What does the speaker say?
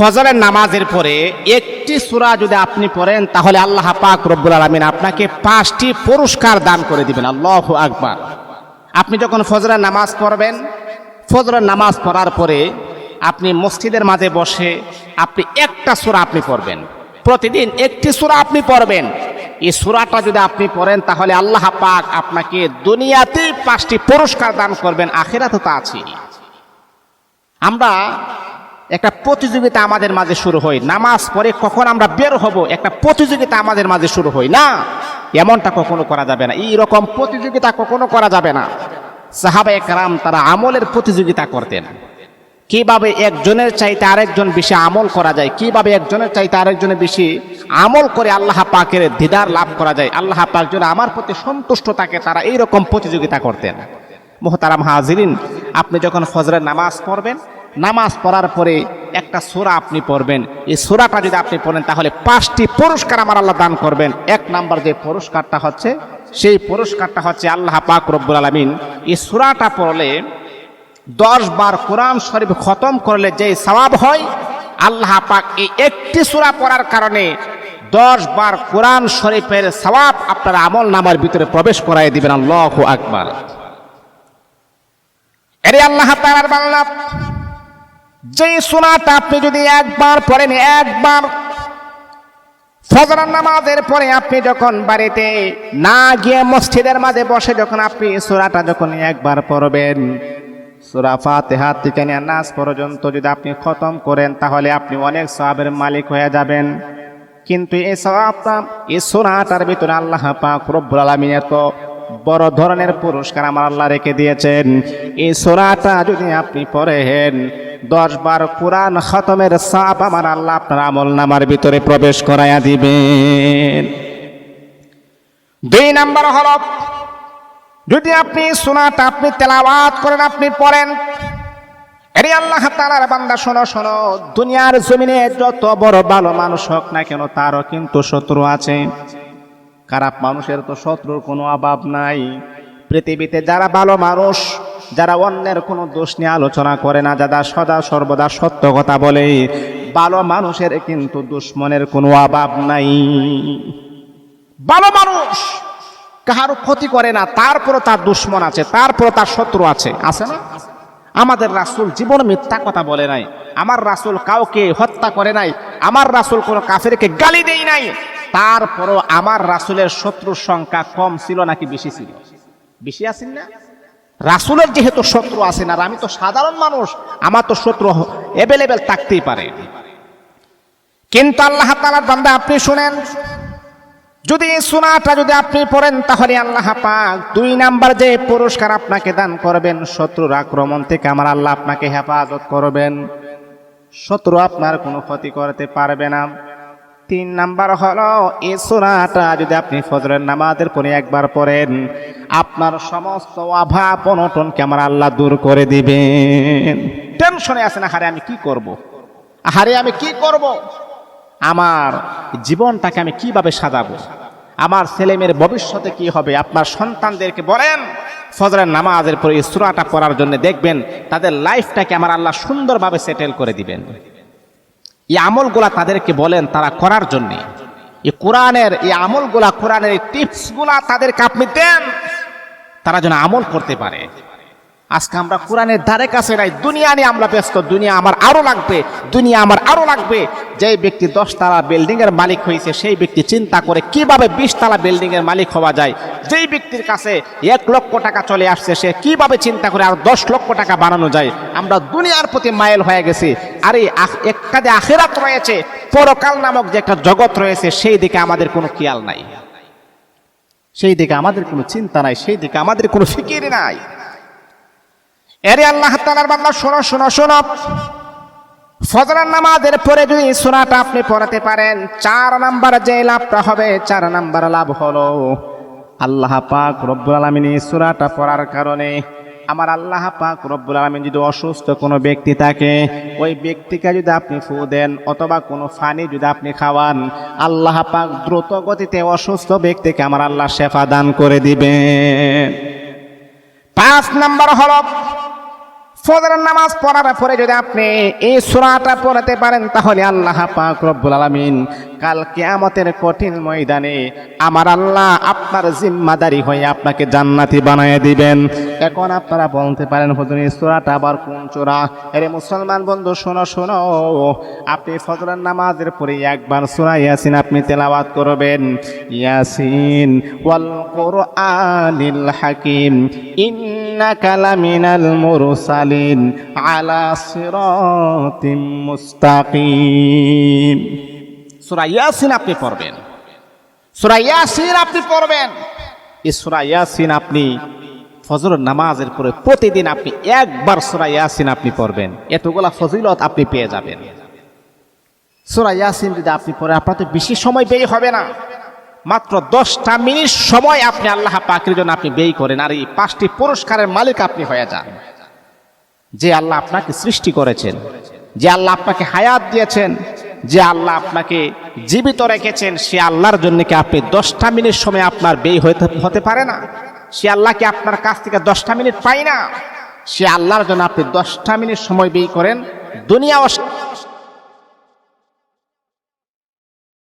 ফজরের নামাজের পরে একটি সুরা যদি আপনি পড়েন, তাহলে আল্লাহ পাক রব্বুল আলামিন আপনাকে পাঁচটি পুরস্কার দান করে দিবেন। আল্লাহ আকবার। আপনি যখন ফজরের নামাজ পড়বেন, ফজরের নামাজ পড়ার পরে আপনি মসজিদের মাঝে বসে আপনি একটা সুরা আপনি পড়বেন। প্রতিদিন একটি সুরা আপনি পড়বেন। এই সুরাটা যদি আপনি পড়েন, তাহলে আল্লাহ পাক আপনাকে দুনিয়াতে পাঁচটি পুরস্কার দান করবেন, আখেরাতে তো আছে আমরা একটা প্রতিযোগিতা আমাদের মাঝে শুরু হয়। নামাজ পড়ে কখন আমরা বের হব? একটা প্রতিযোগিতা আমাদের মাঝে শুরু হয়। না, এমনটা কখনো করা যাবে না। এই রকম প্রতিযোগিতা কখনো করা যাবে না। সাহাবা একরাম তারা আমলের প্রতিযোগিতা করতেন। কীভাবে একজনের চাইতে আরেকজন বেশি আমল করা যায়? কীভাবে একজনের চাইতে আরেকজনের বেশি আমল করে আল্লাহ পাকের দিদার লাভ করা যায়? আল্লাহ পাক যেন আমার প্রতি সন্তুষ্ট থাকে, তারা এইরকম প্রতিযোগিতা করতেন। মোহতারাম হাজিরিন, আপনি যখন ফজরের নামাজ পড়বেন নামাজ পড়ার পরে একটা সোরা আপনি পড়বেন। এই সোরাটা যদি আপনি পড়েন, তাহলে পাঁচটি পুরস্কার আমার আল্লাহ দান করবেন। এক নাম্বার যে পুরস্কারটা হচ্ছে, সেই পুরস্কারটা হচ্ছে আল্লাহ পাক রব্বুল আলমিন। এই সোরাটা পড়লে দশ বার কোরআন শরীফ খতম করলে যে সওয়াব হয়, আল্লাহ পাক এই একটি সূরা পড়ার কারণে দশ বার কোরআন শরীফের সওয়াব আপনার আমল নামার ভিতরে প্রবেশ করাই দিবেন। আল্লাহ আকবার। এরে আল্লাহ তাআলার বাংলা যে সূরাটা আপনি যদি একবার পড়েন, একবার ফজর নামাজের পরে আপনি যখন বাড়িতে না গিয়ে মসজিদের মাঝে বসে যখন আপনি সূরাটা যখন একবার পড়বেন, সুরা ফাতেহা থেকে নিয়ে নাস পর্যন্ত যদি আপনি খতম করেন, তাহলে আপনি অনেক সওয়াবের মালিক হয়ে যাবেন। কিন্তু এই সওয়াবটা, এই সোনাটার ভিতরে আল্লাহ পাক রব্বুল আলামিন এত বড় ধরনের পুরস্কার আমার আল্লাহ রেখে দিয়েছেন। এই সোনাটা যদি আপনি পড়েন দশ বার কোরআন খতমের সাপ আমার আল্লাহ আপনার আমল নামার ভিতরে প্রবেশ করাইয়া দিবেন। দুই নাম্বার হলো, যদি আপনি সোনাটা আপনি তেলাওয়াত করেন, আপনি পড়েন এরে আল্লাহ তালার বান্দা, শোনো শোনো, দুনিয়ার জমিনে যত বড় ভালো মানুষ হোক না কেন, তারও কিন্তু শত্রু আছে। খারাপ মানুষের তো শত্রুর কোনো অভাব নাই। পৃথিবীতে যারা ভালো মানুষ যারা অন্যের কোনো দোষ নিয়ে আলোচনা করে না, যারা সদা সর্বদা সত্য কথা বলে, ভালো মানুষের কিন্তু দুশ্মনের কোনো অভাব নাই। ভালো মানুষ কাহারও ক্ষতি করে না, তারপরও তার দুশ্মন আছে, তারপরও তার শত্রু আছে আছে না? আমাদের রাসুল জীবন মিথ্যা কথা বলে নাই, আমার রাসুল কাউকে হত্যা করে নাই, আমার রাসূল কোনো কাফেরকে গালি দেই নাই, তারপরও আমার রাসুলের শত্রুর সংখ্যা কম ছিল নাকি বেশি ছিল? বেশি আছেন না? রাসূলের যেহেতু শত্রু আছেন আর আমি তো সাধারণ মানুষ, আমার তো শত্রু অ্যাভেলেবেল থাকতেই পারে। কিন্তু আল্লাহ তাআলার বান্দা, আপনি শুনেন, যদি সুনাটা যদি আপনি পড়েন, তাহলে আল্লাহ পাক দুই নাম্বার যে পুরস্কার আপনাকে দান করবেন, শত্রুর আক্রমণ থেকে আমার আল্লাহ আপনাকে হেফাজত করবেন। শত্রু আপনার কোনো ক্ষতি করতে পারবে না। তিন নাম্বার হলো, এই সুরাটা যদি আপনি ফজরের নামাজের পরে একবার পড়েন, আপনার সমস্ত অভাব অনটনকে আমার আল্লাহ দূর করে দিবেন টেনশনে আছেন হারে আমি কি করব। হারে আমি কি করব। আমার জীবনটাকে আমি কীভাবে সাজাবো আমার ছেলেমেয়ের ভবিষ্যতে কি হবে আপনার সন্তানদেরকে বলেন, ফজরের নামাজের পরে এই সূরাটা পড়ার জন্য দেখবেন, তাদের লাইফটাকে আমার আল্লাহ সুন্দরভাবে সেটেল করে দিবেন এই আমলগুলা তাদেরকে বলেন তারা করার জন্যে। এই কোরআনের, এই আমলগুলা কোরআনের টিপসগুলা তাদেরকে আপনি দেন, তারা যেন আমল করতে পারে। আজকে আমরা কোরআনের ধারে কাছে নাই। দুনিয়া নিয়ে আমরা ব্যস্ত। দুনিয়া আমার আরও লাগবে। দুনিয়া আমার আরও লাগবে। যে ব্যক্তি দশতলা বিল্ডিং এর মালিক হয়েছে সেই ব্যক্তি চিন্তা করে কীভাবে বিশতলা বিল্ডিং এর মালিক হওয়া যায়। যেই ব্যক্তির কাছে এক লক্ষ টাকা চলে আসছে, সে কীভাবে চিন্তা করে আর দশ লক্ষ টাকা বানানো যায়? আমরা দুনিয়ার প্রতি মাইল হয়ে গেছি। আর এই একটা যে আখেরাত রয়েছে। পরকাল নামক যে একটা জগৎ রয়েছে, সেই দিকে আমাদের কোনো খেয়াল নাই। সেই দিকে আমাদের কোনো চিন্তা নাই। সেই দিকে আমাদের কোনো ফিকির নাই। এরে আল্লাহ তালার বান্দা, শোনো শোনো শোনো। ফজরের নামাজের পরে যদি সোনাটা আপনি পড়াতে পারেন, চার নাম্বার যে লাভটা হবে, চার নাম্বার লাভ হলো, আল্লাহ পাক রব্বুল আলমিন এই পড়ার কারণে আমার আল্লাহ পাক রব্বুল আলমিন যদি অসুস্থ কোনো ব্যক্তি থাকে, ওই ব্যক্তিকে যদি আপনি ফু দেন অথবা কোনো ফানি যদি আপনি খাওয়ান, আল্লাহ পাক দ্রুত গতিতে অসুস্থ ব্যক্তিকে আমার আল্লাহ শেফা দান করে দিবেন। পাঁচ নাম্বার হলো ফজরের নামাজ পড়ার পরে যদি আপনি এই সুরাটা পড়তে পারেন, তাহলে আল্লাহ পাক রব্বুল আলামিন কাল কিয়ামতের কঠিন ময়দানে আমার আল্লাহ আপনার জিম্মাদারি হয়ে আপনাকে জান্নাতি বানিয়ে দিবেন। এখন আপনারা বলতে পারেন, হুজুর, এই সূরাটা আবার কোন চূড়া আরে মুসলমান বন্ধু, শোনো শোনো। আপনি ফজরের নামাজের পরে একবার সূরা ইয়াসিন আপনি তেলাওয়াত করবেন। ইয়াসিন ওয়াল কুরআনিল হাকিম ইন্নাকা লামিনাল মুরসালিন আলা সিরাতিম মুস্তাকিম ইয়াসিন আপনি পড়বেন। সূরা ইয়াসিন আপনি পড়বেন। এই সূরা ইয়াসিন আপনি ফজর নামাজের পরে প্রতিদিন আপনি একবার সূরা ইয়াসিন আপনি পড়বেন। এতগুলা ফজিলত আপনি পেয়ে যাবেন। সূরা ইয়াসিন যদি আপনি পড়ে আপনার তো বেশি সময় ব্যয় হবে না। মাত্র দশটা মিনিট সময় আপনি আল্লাহ পাকের জন্য আপনি ব্যয় করেন আর এই পাঁচটি পুরস্কারের মালিক আপনি হয়ে যান। যে আল্লাহ আপনাকে সৃষ্টি করেছেন, যে আল্লাহ আপনাকে হায়াত দিয়েছেন, যে আল্লাহ আপনাকে জীবিত রেখেছেন, সে আল্লাহর জন্য কি আপনি দশটা মিনিট সময় আপনার ব্যয় হতে হতে পারে না? সে আল্লাহকে আপনার কাছ থেকে দশটা মিনিট পাই না? সে আল্লাহর জন্য আপনি দশটা মিনিট সময় ব্যয় করেন। দুনিয়া